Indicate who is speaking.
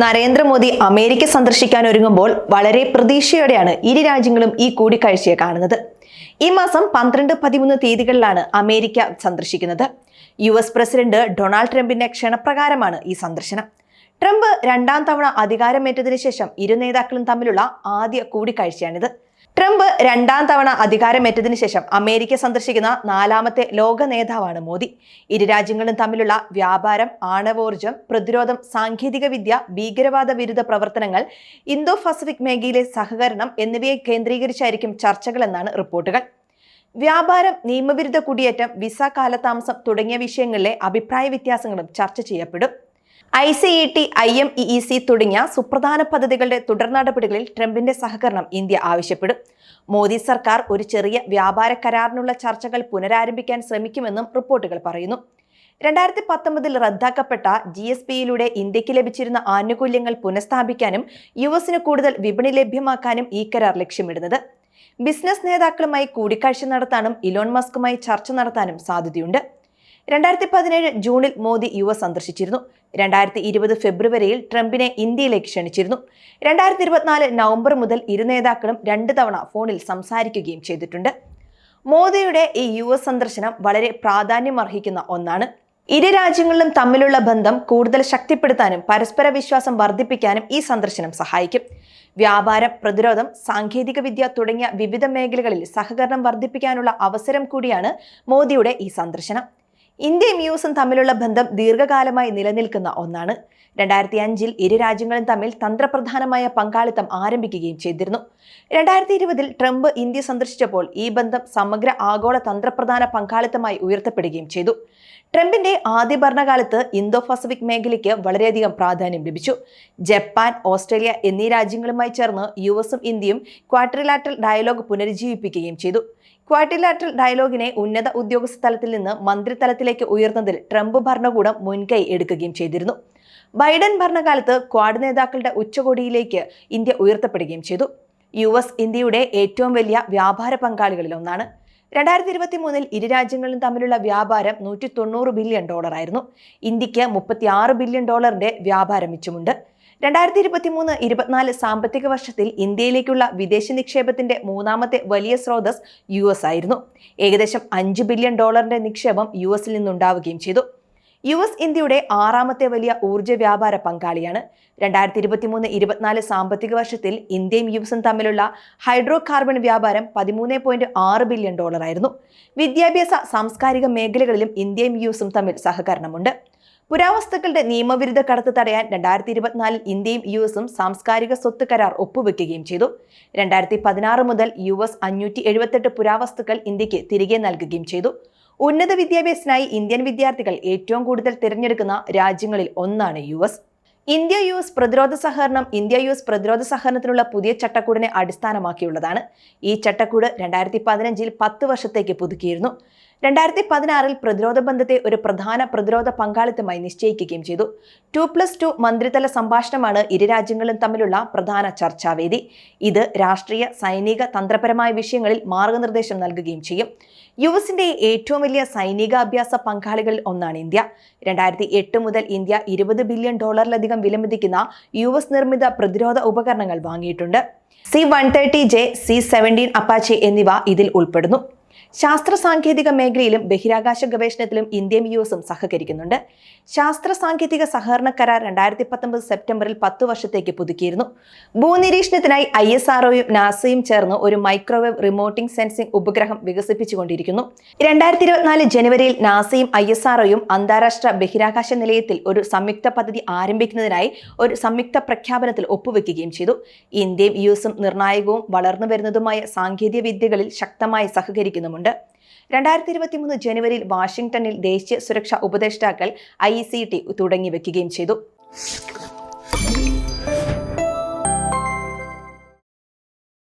Speaker 1: Narendra Modi America സന്ദർശിക്കാൻ ഒരുങ്ങുമ്പോൾ വളരെ പ്രതീക്ഷയോടെയാണ് ഇരു രാജ്യങ്ങളും ഈ കൂടിക്കാഴ്ചയെ കാണുന്നത്. ഈ മാസം പന്ത്രണ്ട് പതിമൂന്ന് തീയതികളിലാണ് അമേരിക്ക സന്ദർശിക്കുന്നത്. യു എസ് പ്രസിഡന്റ് ഡൊണാൾഡ് ട്രംപിന്റെ ക്ഷണപ്രകാരമാണ് ഈ സന്ദർശനം. ട്രംപ് രണ്ടാം തവണ അധികാരമേറ്റതിനു ശേഷം ഇരു നേതാക്കളും തമ്മിലുള്ള ആദ്യ കൂടിക്കാഴ്ചയാണിത്. ട്രംപ് രണ്ടാം തവണ അധികാരമേറ്റതിനു ശേഷം അമേരിക്ക സന്ദർശിക്കുന്ന നാലാമത്തെ ലോക നേതാവാണ് മോദി. ഇരു രാജ്യങ്ങളും തമ്മിലുള്ള വ്യാപാരം ആണവോർജം പ്രതിരോധം സാങ്കേതികവിദ്യ ഭീകരവാദ വിരുദ്ധ പ്രവർത്തനങ്ങൾ ഇന്തോ പസഫിക് മേഖലയിലെ സഹകരണം എന്നിവയെ കേന്ദ്രീകരിച്ചായിരിക്കും ചർച്ചകളെന്നാണ് റിപ്പോർട്ടുകൾ. വ്യാപാരം നിയമവിരുദ്ധ കുടിയേറ്റം വിസ കാലതാമസം തുടങ്ങിയ വിഷയങ്ങളിലെ അഭിപ്രായ വ്യത്യാസങ്ങളും ചർച്ച ചെയ്യപ്പെടും. I C E T I M E E C തുടങ്ങിയ സുപ്രധാന പദ്ധതികളുടെ തുടർ നടപടികളിൽ ട്രംപിന്റെ സഹകരണം ഇന്ത്യ ആവശ്യപ്പെടും. മോദി സർക്കാർ ഒരു ചെറിയ വ്യാപാര കരാറിനുള്ള ചർച്ചകൾ പുനരാരംഭിക്കാൻ ശ്രമിക്കുമെന്നും റിപ്പോർട്ടുകൾ പറയുന്നു. രണ്ടായിരത്തി പത്തൊമ്പതിൽ റദ്ദാക്കപ്പെട്ട ജി എസ് പിയിലൂടെ ഇന്ത്യയ്ക്ക് ലഭിച്ചിരുന്ന ആനുകൂല്യങ്ങൾ പുനഃസ്ഥാപിക്കാനും യു എസിന് കൂടുതൽ വിപണി ലഭ്യമാക്കാനും ഈ കരാർ ലക്ഷ്യമിടുന്നത്. ബിസിനസ് നേതാക്കളുമായി കൂടിക്കാഴ്ച നടത്താനും ഇലോൺ മസ്കുമായി ചർച്ച നടത്താനും സാധ്യതയുണ്ട്. രണ്ടായിരത്തി പതിനേഴ് ജൂണിൽ മോദി യു എസ് സന്ദർശിച്ചിരുന്നു. രണ്ടായിരത്തി ഇരുപത് ഫെബ്രുവരിയിൽ ട്രംപിനെ ഇന്ത്യയിലേക്ക് ക്ഷണിച്ചിരുന്നു. രണ്ടായിരത്തി ഇരുപത്തിനാല് നവംബർ മുതൽ ഇരു നേതാക്കളും രണ്ട് തവണ ഫോണിൽ സംസാരിക്കുകയും ചെയ്തിട്ടുണ്ട്. മോദിയുടെ ഈ യു എസ് സന്ദർശനം വളരെ പ്രാധാന്യമർഹിക്കുന്ന ഒന്നാണ്. ഇരു രാജ്യങ്ങളിലും തമ്മിലുള്ള ബന്ധം കൂടുതൽ ശക്തിപ്പെടുത്താനും പരസ്പര വിശ്വാസം വർദ്ധിപ്പിക്കാനും ഈ സന്ദർശനം സഹായിക്കും. വ്യാപാരം പ്രതിരോധം സാങ്കേതിക സാങ്കേതികവിദ്യ തുടങ്ങിയ വിവിധ മേഖലകളിൽ സഹകരണം വർദ്ധിപ്പിക്കാനുള്ള അവസരം കൂടിയാണ് മോദിയുടെ ഈ സന്ദർശനം. ഇന്ത്യയും യു എസും തമ്മിലുള്ള ബന്ധം ദീർഘകാലമായി നിലനിൽക്കുന്ന ഒന്നാണ്. രണ്ടായിരത്തി അഞ്ചിൽ ഇരു രാജ്യങ്ങളും തമ്മിൽ തന്ത്രപ്രധാനമായ പങ്കാളിത്തം ആരംഭിക്കുകയും ചെയ്തിരുന്നു. രണ്ടായിരത്തി ഇരുപതിൽ ട്രംപ് ഇന്ത്യ സന്ദർശിച്ചപ്പോൾ ഈ ബന്ധം സമഗ്ര ആഗോള തന്ത്രപ്രധാന പങ്കാളിത്തമായി ഉയർത്തപ്പെടുകയും ചെയ്തു. ട്രംപിന്റെ ആദ്യ ഭരണകാലത്ത് ഇന്തോ പസഫിക് മേഖലയ്ക്ക് വളരെയധികം പ്രാധാന്യം ലഭിച്ചു. ജപ്പാൻ ഓസ്ട്രേലിയ എന്നീ രാജ്യങ്ങളുമായി ചേർന്ന് യു എസും ഇന്ത്യയും ക്വാട്രിലാറ്ററൽ ഡയലോഗ് പുനരുജ്ജീവിപ്പിക്കുകയും ചെയ്തു. ക്വാഡ്രിലാറ്ററൽ ഡയലോഗിനെ ഉന്നത ഉദ്യോഗസ്ഥ തലത്തിൽ നിന്ന് മന്ത്രിതലത്തിലേക്ക് ഉയർന്നതിൽ ട്രംപ് ഭരണകൂടം മുൻകൈ എടുക്കുകയും ചെയ്തിരുന്നു. ബൈഡൻ ഭരണകാലത്ത് ക്വാഡ് നേതാക്കളുടെ ഉച്ചകോടിയിലേക്ക് ഇന്ത്യ ഉയർത്തപ്പെടുകയും ചെയ്തു. യു എസ് ഇന്ത്യയുടെ ഏറ്റവും വലിയ വ്യാപാര പങ്കാളികളിൽ ഒന്നാണ്. രണ്ടായിരത്തി ഇരുപത്തി മൂന്നിൽ ഇരു രാജ്യങ്ങളും തമ്മിലുള്ള വ്യാപാരം നൂറ്റി തൊണ്ണൂറ് ബില്യൺ ഡോളറായിരുന്നു. ഇന്ത്യയ്ക്ക് മുപ്പത്തി ആറ് ബില്യൺ ഡോളറിന്റെ വ്യാപാരം മിച്ചമുണ്ട്. രണ്ടായിരത്തി ഇരുപത്തി മൂന്ന് ഇരുപത്തിനാല് സാമ്പത്തിക വർഷത്തിൽ ഇന്ത്യയിലേക്കുള്ള വിദേശ നിക്ഷേപത്തിന്റെ മൂന്നാമത്തെ വലിയ സ്രോതസ് യു എസ് ആയിരുന്നു. ഏകദേശം അഞ്ച് ബില്യൺ ഡോളറിന്റെ നിക്ഷേപം യു എസിൽ നിന്നുണ്ടാവുകയും ചെയ്തു. യു എസ് ഇന്ത്യയുടെ ആറാമത്തെ വലിയ ഊർജ വ്യാപാര പങ്കാളിയാണ്. രണ്ടായിരത്തി ഇരുപത്തി മൂന്ന് ഇരുപത്തിനാല് സാമ്പത്തിക വർഷത്തിൽ ഇന്ത്യയും യു എസും തമ്മിലുള്ള ഹൈഡ്രോ കാർബൺ വ്യാപാരം പതിമൂന്ന് പോയിന്റ് ആറ് ബില്യൺ ഡോളറായിരുന്നു. വിദ്യാഭ്യാസ സാംസ്കാരിക മേഖലകളിലും ഇന്ത്യയും യു എസും തമ്മിൽ സഹകരണമുണ്ട്. പുരാവസ്തുക്കളുടെ നിയമവിരുദ്ധ കടത്ത് തടയാൻ രണ്ടായിരത്തി ഇരുപത്തിനാലിൽ ഇന്ത്യയും യു എസും സാംസ്കാരിക സ്വത്ത് കരാർ ഒപ്പുവെക്കുകയും ചെയ്തു. രണ്ടായിരത്തി പതിനാറ് മുതൽ യു എസ് അഞ്ഞൂറ്റി എഴുപത്തെട്ട് പുരാവസ്തുക്കൾ ഇന്ത്യയ്ക്ക് തിരികെ നൽകുകയും ചെയ്തു. ഉന്നത വിദ്യാഭ്യാസത്തിനായി ഇന്ത്യൻ വിദ്യാർത്ഥികൾ ഏറ്റവും കൂടുതൽ തിരഞ്ഞെടുക്കുന്ന രാജ്യങ്ങളിൽ ഒന്നാണ് U S. India U S പ്രതിരോധ സഹകരണം ഇന്ത്യ യു എസ് പ്രതിരോധ സഹകരണത്തിനുള്ള പുതിയ ചട്ടക്കൂടിനെ അടിസ്ഥാനമാക്കിയുള്ളതാണ്. ഈ ചട്ടക്കൂട് രണ്ടായിരത്തി പതിനഞ്ചിൽ പത്ത് വർഷത്തേക്ക് പുതുക്കിയിരുന്നു. രണ്ടായിരത്തി പതിനാറിൽ പ്രതിരോധ ബന്ധത്തെ ഒരു പ്രധാന പ്രതിരോധ പങ്കാളിത്തമായി നിശ്ചയിക്കുകയും ചെയ്തു. ടു പ്ലസ് ടു മന്ത്രിതല സംഭാഷണമാണ് ഇരു രാജ്യങ്ങളും തമ്മിലുള്ള പ്രധാന ചർച്ചാവേദി. ഇത് രാഷ്ട്രീയ സൈനിക തന്ത്രപരമായ വിഷയങ്ങളിൽ മാർഗനിർദ്ദേശം നൽകുകയും ചെയ്യും. യു എസിന്റെ ഏറ്റവും വലിയ സൈനികാഭ്യാസ പങ്കാളികളിൽ ഒന്നാണ് ഇന്ത്യ. രണ്ടായിരത്തി എട്ട് മുതൽ ഇന്ത്യ ഇരുപത് ബില്യൺ ഡോളറിലധികം വിലമതിക്കുന്ന യു എസ് നിർമ്മിത പ്രതിരോധ ഉപകരണങ്ങൾ വാങ്ങിയിട്ടുണ്ട്. C one thirty J C seventeen Apache എന്നിവ ഇതിൽ ഉൾപ്പെടുന്നു. ശാസ്ത്ര സാങ്കേതിക മേഖലയിലും ബഹിരാകാശ ഗവേഷണത്തിലും ഇന്ത്യയും യു എസും സഹകരിക്കുന്നുണ്ട്. ശാസ്ത്ര സാങ്കേതിക സഹകരണ കരാർ രണ്ടായിരത്തി പത്തൊമ്പത് സെപ്റ്റംബറിൽ പത്ത് വർഷത്തേക്ക് പുതുക്കിയിരുന്നു. ഭൂനിരീക്ഷണത്തിനായി ഐ എസ് ആർഒയും നാസയും ചേർന്ന് ഒരു മൈക്രോവേവ് റിമോട്ടിംഗ് സെൻസിംഗ് ഉപഗ്രഹം വികസിപ്പിച്ചുകൊണ്ടിരിക്കുന്നു. രണ്ടായിരത്തി ഇരുപത്തിനാല് ജനുവരിയിൽ നാസയും ഐ എസ് ആർഒയും അന്താരാഷ്ട്ര ബഹിരാകാശ നിലയത്തിൽ ഒരു സംയുക്ത പദ്ധതി ആരംഭിക്കുന്നതിനായി ഒരു സംയുക്ത പ്രഖ്യാപനത്തിൽ ഒപ്പുവെക്കുകയും ചെയ്തു. ഇന്ത്യയും യു എസും നിർണായകവും വളർന്നു വരുന്നതുമായ സാങ്കേതിക വിദ്യകളിൽ ശക്തമായി സഹകരിക്കുന്നുമുണ്ട് രണ്ടായിരത്തി ഇരുപത്തി മൂന്ന് ജനുവരിയിൽ വാഷിംഗ്ടണിൽ ദേശീയ സുരക്ഷാ ഉപദേഷ്ടാക്കൾ ഐ സി ടി തുടങ്ങി വയ്ക്കുകയും ചെയ്തു.